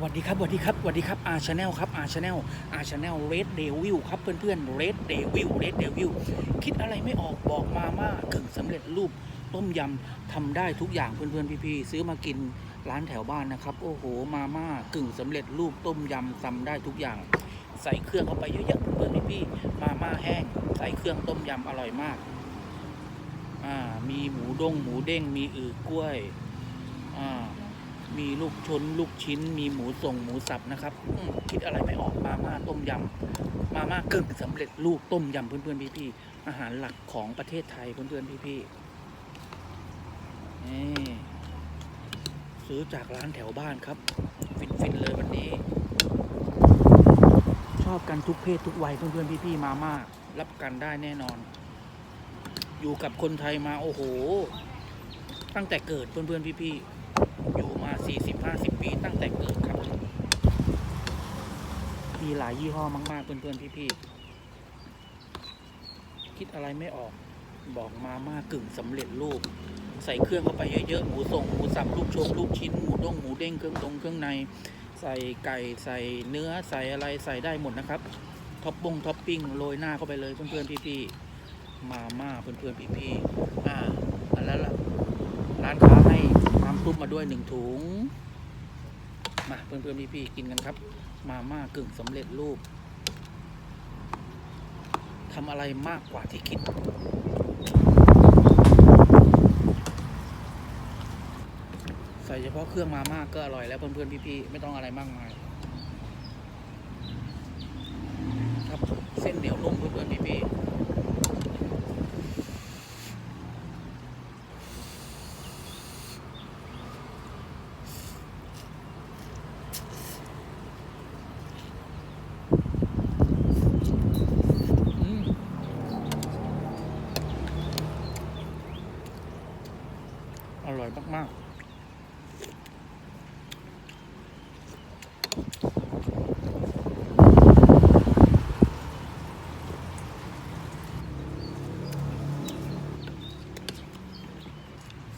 สวัสดีครับสวัสดีครับสวัสดีครับอาชาแนลครับอาชาแนลอาชาแนลเรดเดวิลครับเพื่อนๆเรดเดวิลเรดเดวิลคิดอะไรไม่ออกบอกมาม่ากึ่งสำเร็จรูปต้มยำทำได้ทุกอย่างเพื่อนๆพี่ๆซื้อมากินร้านแถวบ้านนะครับ โอ้โหมาม่ากึ่งสำเร็จรูปต้มยำทำได้ทุกอย่าง ใส่เครื่องเข้าไปเยอะๆเพื่อนๆพี่ๆมาม่าแห้งใส่เครื่องต้มยำอร่อยมากอ่ามีหมูด้งหมูเด้งมีอือกล้วยอ่า มีลูกชนลูกชิ้น มีหมูส่งหมูสับนะครับคิดอะไรไม่ออกมาม่าต้มยำมาม่ากึ่งสำเร็จรูปต้มยำเพื่อนๆพี่ๆอาหารหลักของประเทศไทยเพื่อนๆพี่ๆนี่ซื้อจากร้านแถวบ้านครับ ฟินๆเลยวันนี้ ชอบกันทุกเพศทุกวัยเพื่อนๆพี่ๆมาม่ารับกันได้แน่นอน อยู่กับคนไทยมาโอ้โห ตั้งแต่เกิดเพื่อนๆพี่ๆ 40-50 ปีตั้งแต่เกิดครับ มีหลายยี่ห้อมาก ๆ เพื่อนๆ พี่ๆ คิดอะไรไม่ออกบอกมาม่ากึ่งสำเร็จรูป ใส่เครื่องเข้าไปเยอะๆ หมูส่งหมูสับลูกชมลูกชิ้น หมูด้งหมูเด้งเครื่องตรงเครื่องใน ใส่ไก่ใส่เนื้อใส่อะไรใส่ได้หมดนะครับท็อปปงท็อปปิ้งโรยหน้าเข้าไปเลยเพื่อนๆ พี่ๆ มาม่าเพื่อนๆ พี่ๆ อ่าแล้วล่ะร้านค้าให้ มาด้วยหนึ่งถุง มาเพื่อนๆพี่ๆกินกันครับ มาม่ากึ่งสำเร็จรูปทำอะไรมากกว่าที่คิด ใส่เฉพาะเครื่องมาม่าก็อร่อยแล้วเพื่อนๆพี่ๆไม่ต้องอะไรมากมายครับเส้นเหนียวนุ่มเพื่อนๆพี่ๆ อร่อยมากๆ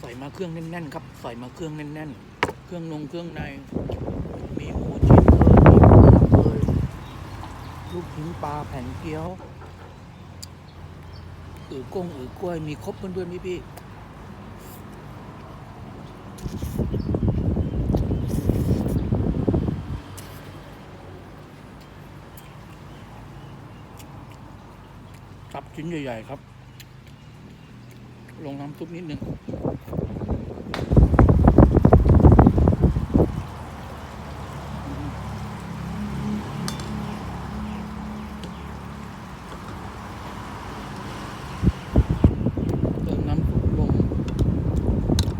ใส่มาเครื่องแน่นๆครับ ใส่มาเครื่องแน่นๆ เครื่องนงเครื่องใน มีหมูชิ้นเอยมีหมูเอยลูกชิ้นปลาแผ่นเกี๊ยวอือก้งอือกล้วย มีครบเพื่อนๆพี่ๆ ตับชิ้นใหญ่ ๆ ครับ ลงน้ำซุปนิดนึงเติมน้ำลง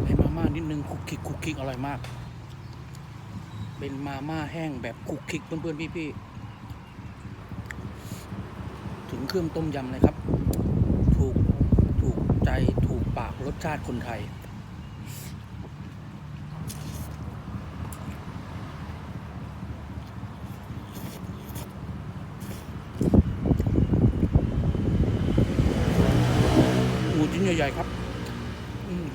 ให้มาม่านิดนึงคุกคิกคุกคิกอร่อยมาก เป็นมาม่าแห้งแบบคุกคิกเพื่อนๆพี่ๆถึ งเครื่องต้มยำเลยครับ ถูกถูกใจถูกปากรสชาติคนไทย หมูชิ้นใหญ่ ๆ ครับ อืม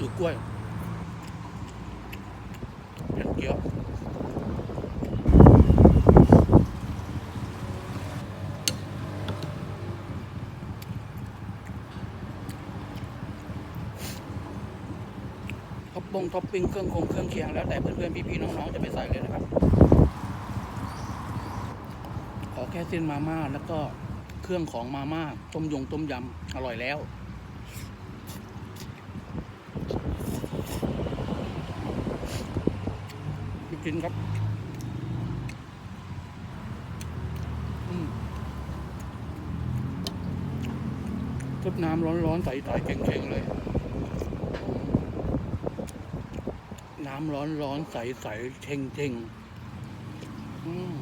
อือ กล้วยแผ่นเกี๊ยวท็อปปงท็อปปิ้งเครื่องคงเครื่องเคียงแล้วแต่เพื่อนๆพี่ๆน้องๆจะไปใส่เลยนะครับ ขอแค่เส้นมาม่าแล้วก็เครื่องของมาม่าต้มยงต้มยำอร่อยแล้ว พี่กินครับอืมซุปน้ำร้อนๆใสๆเก่งๆเลย น้ำร้อนๆใสๆเชงเชงๆอืม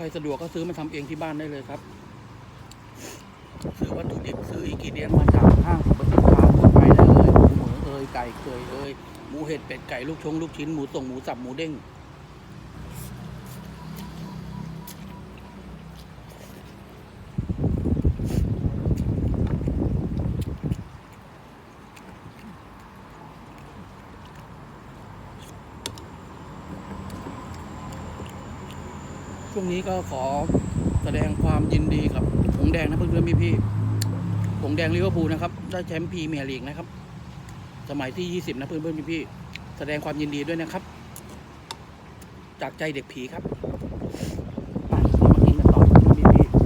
ใครสะดวกก็ซื้อมาทำเองที่บ้านได้เลยครับ ซื้อวัตถุดิบซื้ออีกีเดียนมาจากห้างสรรพสินค้าทั่วไปได้เลยหมูเหมือเอยไก่เคยเอยหมูเห็ดเป็ดไก่ลูกชงลูกชิ้นหมูส่งหมูสับหมูเด้ง ช่วงนี้ก็ขอแสดงความยินดีกับผงแดงนะเพื่อนๆพี่ๆผงแดงลิเวอร์พูลนะครับได้แชมป์พรีเมียร์ลีกนะครับ สมัยที่ 20 นะเพื่อนๆพี่ๆแสดงความยินดีด้วยนะครับ จากใจเด็กผีครับไปเรามากินกันต่อเพื่อนๆพี่ๆ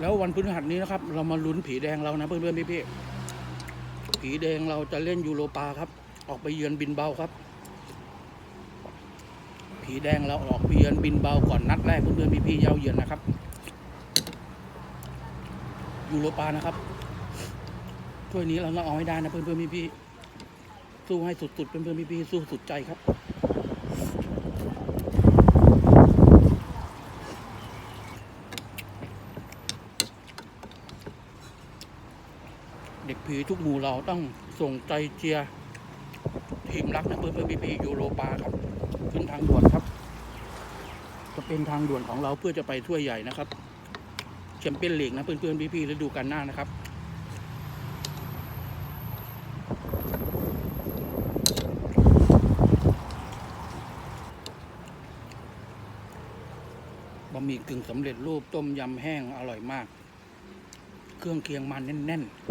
แล้ววันพฤหัสนี้นะครับ เรามาลุ้นผีแดงเรานะเพื่อนๆพี่ๆผีแดงเราจะเล่นยูโรปาครับ ออกไปเยือนบินเบาครับ ผีแดงเราออกไปเยือนบินเบาก่อนนัดแรกเพื่อนๆพี่ๆเย้าเยือนนะครับยูโรปานะครับถ้วยนี้เราต้องเอาให้ได้นะเพื่อนๆพี่ๆสู้ให้สุดๆเพื่อนๆพี่ๆสู้สุดใจครับ เด็กผี ทุกหมู่เราต้องส่งใจเชียร์ทีมรักนะเพื่อนเพื่อนพี่ๆยูโรปาครับ ขึ้นทางด่วนครับ จะเป็นทางด่วนของเราเพื่อจะไปถ้วยใหญ่นะครับแชมเปี้ยนลีกนะเพื่อนเพื่อนพี่ๆฤดูกาลหน้านะครับบะหมี่กึ่งสำเร็จรูปต้มยำแห้งอร่อยมาก เครื่องเคียงมันแน่น ๆ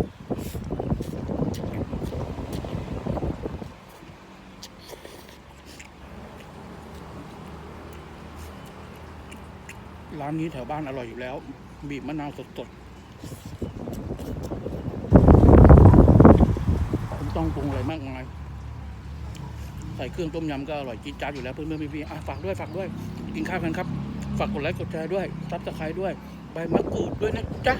านนี้แถวบ้านอร่อยอยู่แล้ว บีบมะนาวสดๆไม่ต้องปรุงอะไรมากมายใส่เครื่องต้มยำก็อร่อยจี๊ดจ๊าดอยู่แล้วเพื่อนๆพี่ๆอะฝากด้วยฝากด้วย กินข้าวกันครับ ฝากกดไลค์กดแชร์ด้วยซับสไครต์ด้วย ใบมะกรูดด้วยนะจ๊ะ